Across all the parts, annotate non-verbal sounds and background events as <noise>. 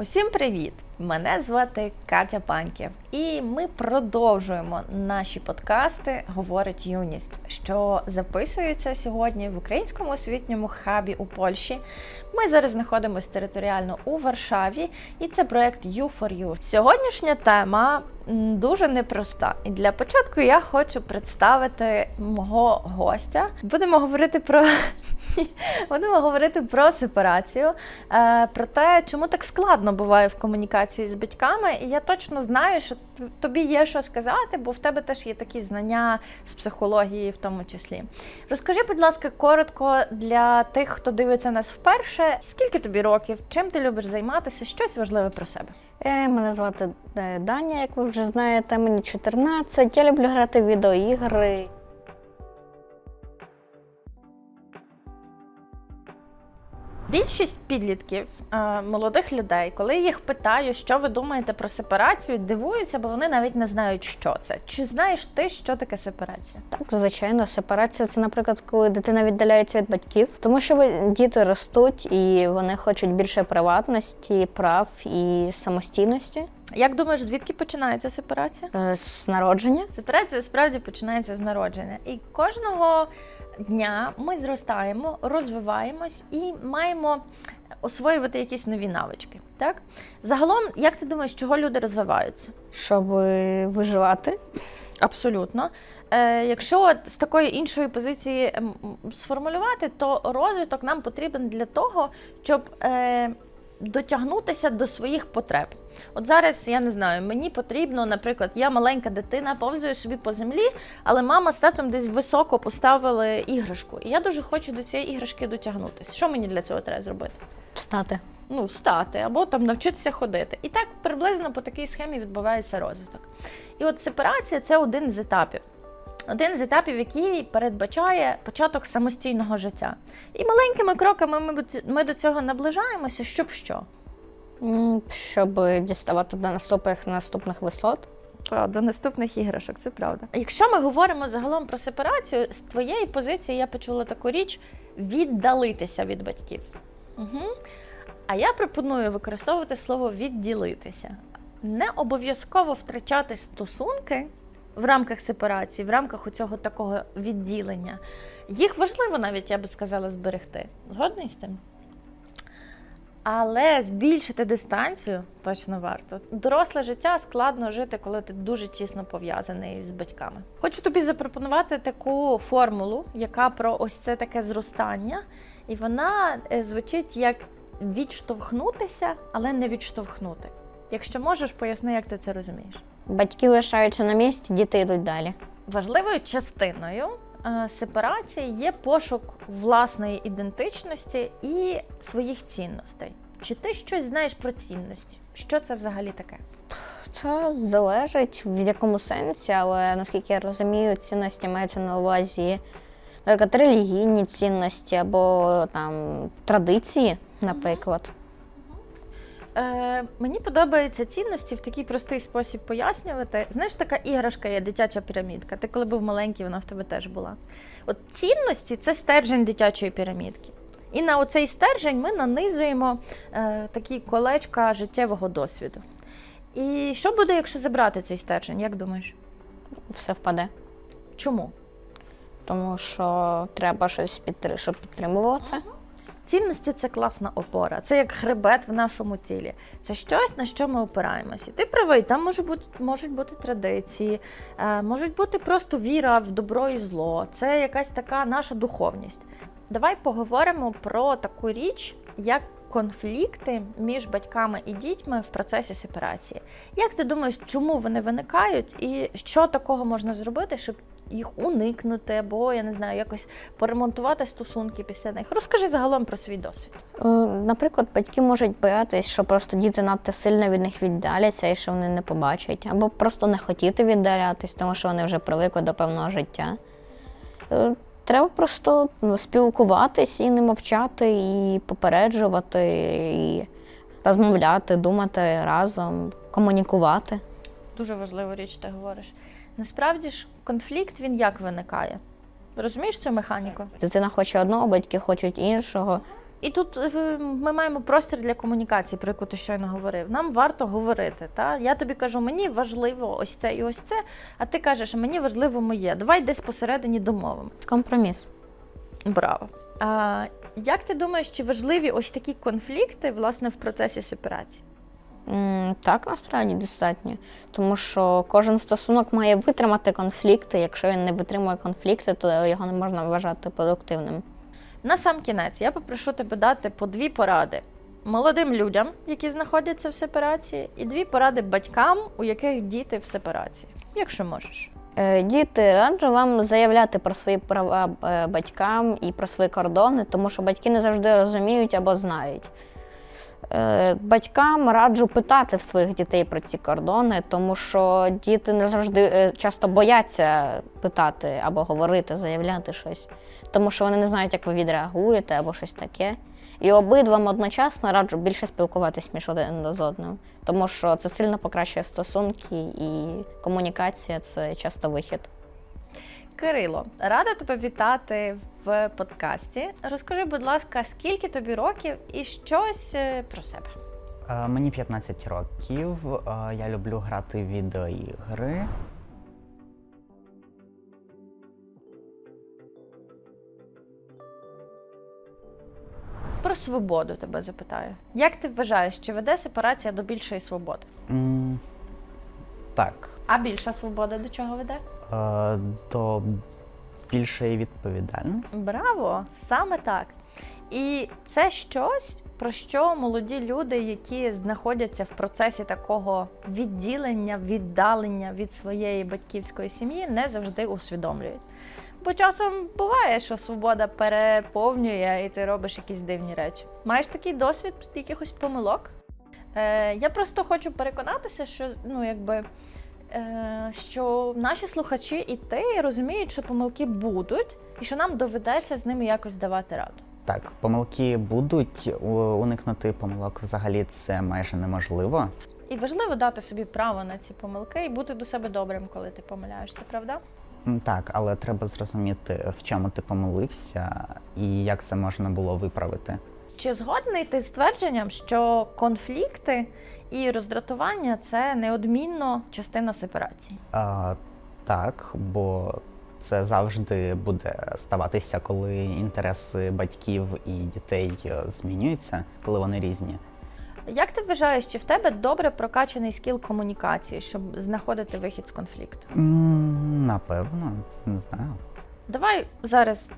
Усім привіт! Мене звати Катя Панків, і ми продовжуємо наші подкасти Говорить юність, що записується сьогодні в українському освітньому хабі у Польщі. Ми зараз знаходимося територіально у Варшаві, і це проект you for you. Сьогоднішня тема дуже непроста. І для початку я хочу представити мого гостя. Будемо говорити про <laughs> Будемо говорити про сепарацію, е, про те, чому так складно буває в комунікації з батьками. І я точно знаю, що тобі є що сказати, бо в тебе теж є такі знання з психології, в тому числі. Розкажи, будь ласка, коротко для тих, хто дивиться нас вперше, скільки тобі років, чим ти любиш займатися, щось важливе про себе. Е, Мене звати е, Даня, як ви вже знаєте, мені 14. Я люблю грати в відеоігри. Більшість підлітків, е, молодих людей, коли їх питаю, що ви думаєте про сепарацію, дивуються, бо вони навіть не знають, що це. Чи знаєш ти, що таке сепарація? Так, звичайно, сепарація це, наприклад, коли дитина віддаляється від батьків, тому що діти ростуть і вони хочуть більше приватності, прав і самостійності Як думаєш, звідки починається сепарація? Е, з народження. Сепарація справді починається з народження. І кожного дня ми зростаємо, розвиваємось і маємо освоювати якісь нові навички. Так? Загалом, як ти думаєш, чого люди розвиваються? Щоб е, виживати, Абсолютно. Е, якщо з такої іншої позиції сформулювати, то розвиток нам потрібен для того, щоб е, дотягнутися до своїх потреб. От зараз я не знаю, мені потрібно, наприклад, я маленька дитина, повзую собі по землі, але мама з татом десь високо поставили іграшку. І я дуже хочу до цієї іграшки дотягнутися. Що мені для цього треба зробити? встати. ну, встати або там навчитися ходити. І так приблизно по такій схемі відбувається розвиток. І от сепарація це один з етапів. Один з етапів, який передбачає початок самостійного життя. І маленькими кроками ми, ми до цього наближаємося, щоб що? Щоб діставати до наступних наступних висот. Та, До наступних іграшок, це правда. Якщо ми говоримо загалом про сепарацію, з твоєї позиції я почула таку річ віддалитися від батьків. Угу. А я пропоную використовувати слово відділитися. Не обов'язково втрачати стосунки в рамках сепарації, в рамках цього такого відділення. Їх важливо навіть, я би сказала, зберегти. Згодний з тим? Але збільшити дистанцію точно варто. Доросле життя складно жити, коли ти дуже тісно пов'язаний з батьками. Хочу тобі запропонувати таку формулу, яка про ось це таке зростання, і вона е, звучить як відштовхнутися, але не відштовхнути. Якщо можеш, поясни, як ти це розумієш. Батьки лишаються на місці, діти йдуть далі. Важливою частиною е, сепарації є пошук власної ідентичності і своїх цінностей. Чи ти щось знаєш про цінності? Що це взагалі таке? Це залежить в якому сенсі, але наскільки я розумію, цінності мається на увазі, наприклад, релігійні цінності або там традиції, наприклад. Е, мені подобаються цінності в такий простий спосіб пояснювати. Знаєш, така іграшка є дитяча пірамідка. Ти коли був маленький, вона в тебе теж була. От цінності це стержень дитячої пірамідки. І на оцей стержень ми нанизуємо е, такі колечка життєвого досвіду. І що буде, якщо забрати цей стержень? Як думаєш? Все впаде. Чому? Тому що треба щось підтри- щоб підтримувало це. Цінності це класна опора, це як хребет в нашому тілі. Це щось, на що ми опираємося. Ти правий, там може бути, можуть бути традиції, е, можуть бути просто віра в добро і зло. Це якась така наша духовність. Давай поговоримо про таку річ, як конфлікти між батьками і дітьми в процесі сепарації. Як ти думаєш, чому вони виникають, і що такого можна зробити, щоб їх уникнути, або я не знаю, якось поремонтувати стосунки після них? Розкажи загалом про свій досвід. Е, Наприклад, батьки можуть боятись, що просто діти надто сильно від них віддаляться і що вони не побачать, або просто не хотіти віддалятись, тому що вони вже привикли до певного життя. Е, Треба просто спілкуватись і не мовчати, і попереджувати, і розмовляти, думати разом, комунікувати. Дуже важливу річ ти говориш. Насправді ж конфлікт він як виникає? Розумієш цю механіку? Дитина хоче одного, батьки хочуть іншого. І тут е, ми маємо простір для комунікації, про яку ти щойно говорив. Нам варто говорити. Та? Я тобі кажу, мені важливо ось це і ось це, а ти кажеш, мені важливо моє. Давай десь посередині домовимо. Компроміс. Браво. А, як ти думаєш, чи важливі ось такі конфлікти власне в процесі сепарації? Так, насправді достатньо. Тому що кожен стосунок має витримати конфлікти. Якщо він не витримує конфлікти, то його не можна вважати продуктивним. На сам кінець я попрошу тебе дати по дві поради молодим людям, які знаходяться в сепарації, і дві поради батькам, у яких діти в сепарації, якщо можеш. Е, Діти, раджу вам заявляти про свої права е, батькам і про свої кордони, тому що батьки не завжди розуміють або знають. Е, Батькам раджу питати в своїх дітей про ці кордони, тому що діти не завжди е, часто бояться питати або говорити, заявляти щось, тому що вони не знають, як ви відреагуєте або щось таке. І обидвам одночасно раджу більше спілкуватись між один з одним, тому що це сильно покращує стосунки і комунікація це часто вихід. Кирило, рада тебе вітати в подкасті. Розкажи, будь ласка, скільки тобі років і щось е, про себе. Е, Мені 15 років. е, Я люблю грати в відеоігри. Про свободу тебе запитаю. Як ти вважаєш, чи веде сепарація до більшої свободи? М, Так, А більша свобода до чого веде? Е, до більшої відповідальності. Браво! Саме так. І це щось, про що молоді люди, які знаходяться в процесі такого відділення, віддалення від своєї батьківської сім'ї, не завжди усвідомлюють. Бо часом буває, що свобода переповнює і ти робиш якісь дивні речі. Маєш такий досвід якихось помилок? Е, я просто хочу переконатися, що ну якби. Е, Що наші слухачі і ти розуміють, що помилки будуть, і що нам доведеться з ними якось давати раду. Так, помилки будуть. Уникнути помилок взагалі це майже неможливо. І важливо дати собі право на ці помилки і бути до себе добрим, коли ти помиляєшся, правда? Так, але треба зрозуміти, в чому ти помилився і як це можна було виправити. Чи згодний ти з твердженням, що конфлікти і роздратування це неодмінно частина сепарації? А, так, бо це завжди буде ставатися, коли інтереси батьків і дітей змінюються, коли вони різні. Як ти вважаєш, чи в тебе добре прокачаний скіл комунікації, щоб знаходити вихід з конфлікту? М, Напевно, не знаю. Давай зараз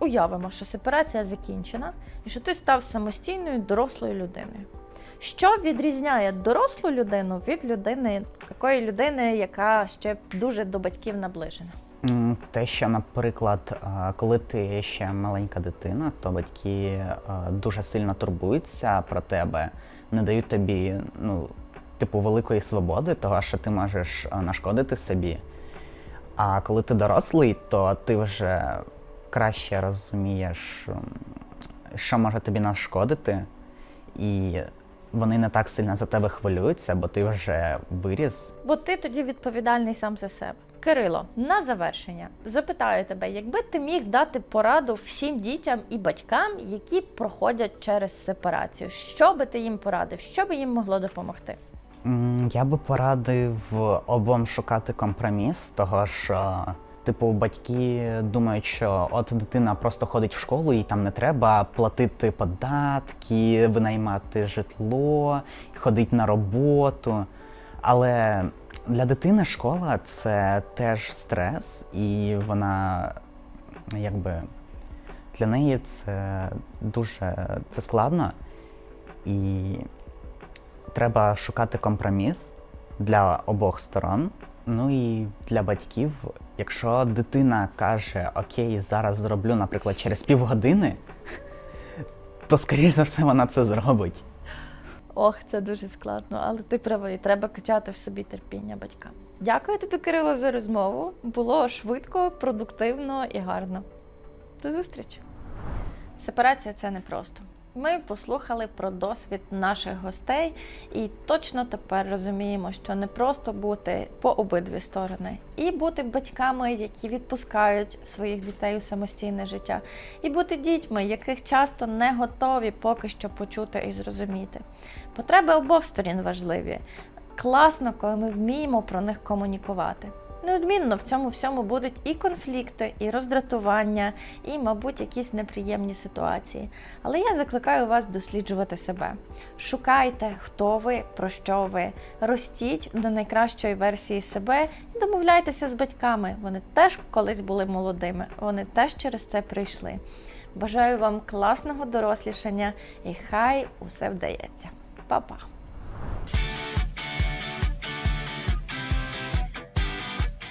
уявимо, що сепарація закінчена і що ти став самостійною дорослою людиною. Що відрізняє дорослу людину від людини, такої людини, яка ще дуже до батьків наближена? Те, що, наприклад, е, коли ти ще маленька дитина, то батьки е, дуже сильно турбуються про тебе, не дають тобі, ну, типу, великої свободи, того, що ти можеш е, нашкодити собі. А коли ти дорослий, то ти вже краще розумієш, що може тобі нашкодити, і вони не так сильно за тебе хвилюються, бо ти вже виріс. Бо ти тоді відповідальний сам за себе. Кирило, на завершення запитаю тебе, якби ти міг дати пораду всім дітям і батькам, які проходять через сепарацію, що би ти їм порадив, що би їм могло допомогти? Я би порадив обом шукати компроміс, того що, типу, батьки думають, що от дитина просто ходить в школу і там не треба платити податки, винаймати житло, ходити на роботу. Але для дитини школа це теж стрес, і вона якби для неї це дуже це складно. І треба шукати компроміс для обох сторон. Ну і для батьків, якщо дитина каже Окей, зараз зроблю, наприклад, через півгодини, то скоріш за все вона це зробить. Ох, це дуже складно, але ти правий, треба качати в собі терпіння батькам. Дякую тобі, Кирило, за розмову. Було швидко, продуктивно і гарно. До зустрічі. Сепарація це не просто. Ми послухали про досвід наших гостей і точно тепер розуміємо, що не просто бути по обидві сторони, і бути батьками, які відпускають своїх дітей у самостійне життя, і бути дітьми, яких часто не готові поки що почути і зрозуміти. Потреби обох сторін важливі. Класно, коли ми вміємо про них комунікувати. Неодмінно в цьому всьому будуть і конфлікти, і роздратування, і, мабуть, якісь неприємні ситуації. Але я закликаю вас досліджувати себе. Шукайте, хто ви, про що ви, ростіть до найкращої версії себе і домовляйтеся з батьками. Вони теж колись були молодими, вони теж через це прийшли. Бажаю вам класного дорослішання і хай усе вдається. Па-па!